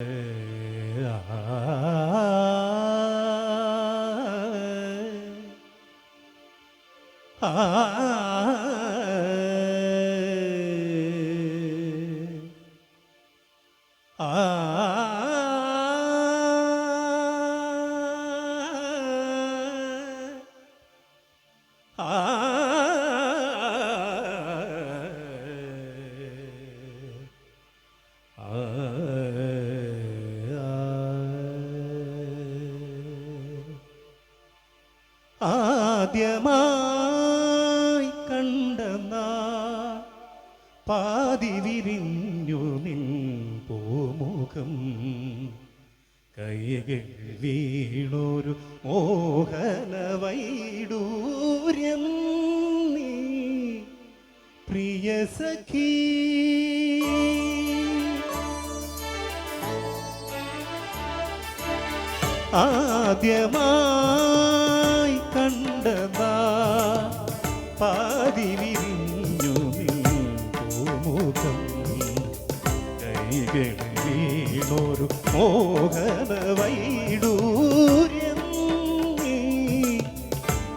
Ah ആദ്യമായി കണ്ടെന്ന പാതി വിരിഞ്ഞു നിൻ പൂമുഖം. കൈകൾ വീണൊരു മോഹന വൈഡൂര്യം നീ. പ്രിയ സഖീ. ആദ്യമായി കണ്ടതാ. പാതി വിരിഞ്ഞു പൂമുഖം കൈകൾ വീണൊരു മോഹന വൈഡൂര്യം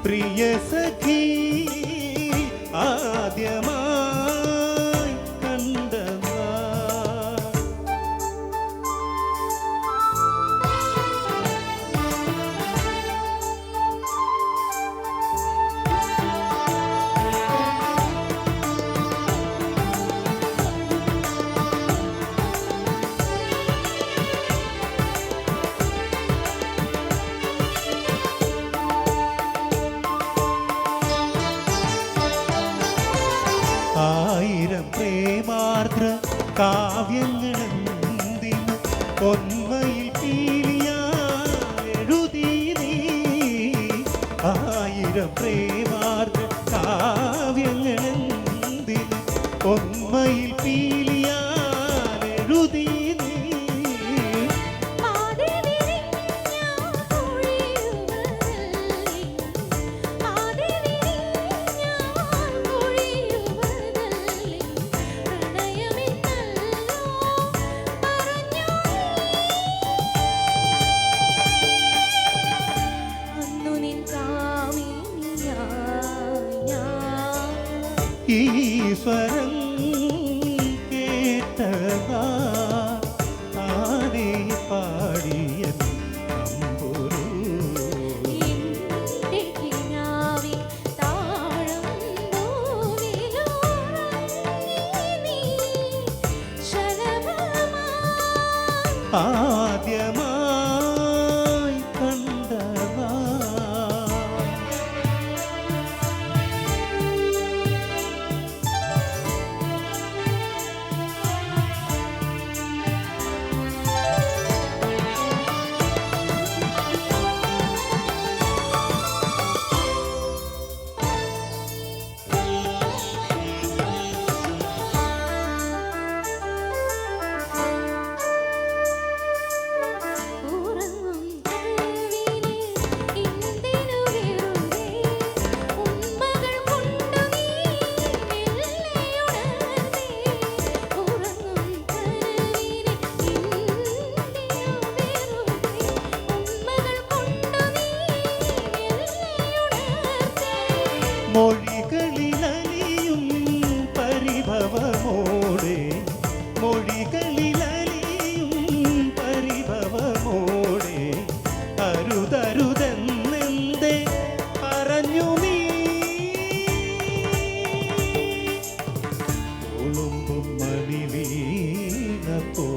പ്രിയ സഖീ ആയിരം പ്രേമാർദ്ര കാവ്യങ്ങളെന്തിന് പൊന്മയിൽ പീലിയാഴുതി നീ. ആയിരം പ്രേമാർദ്ര കാവ്യങ്ങളെന്തിന് പൊന്മയിൽ പീലിയാ ഈശ്വരൻ കേട്ടതാ. താനേ പാടിയ എന്റെ മൊഴികളിലലിയും പരിഭവമോടെ. മൊഴികളിലലിയും പരിഭവമോടെ. അരുതരുതെന്നെന്തേ പറഞ്ഞു നീ. ഒളുമ്പും മണി വീണപ്പോ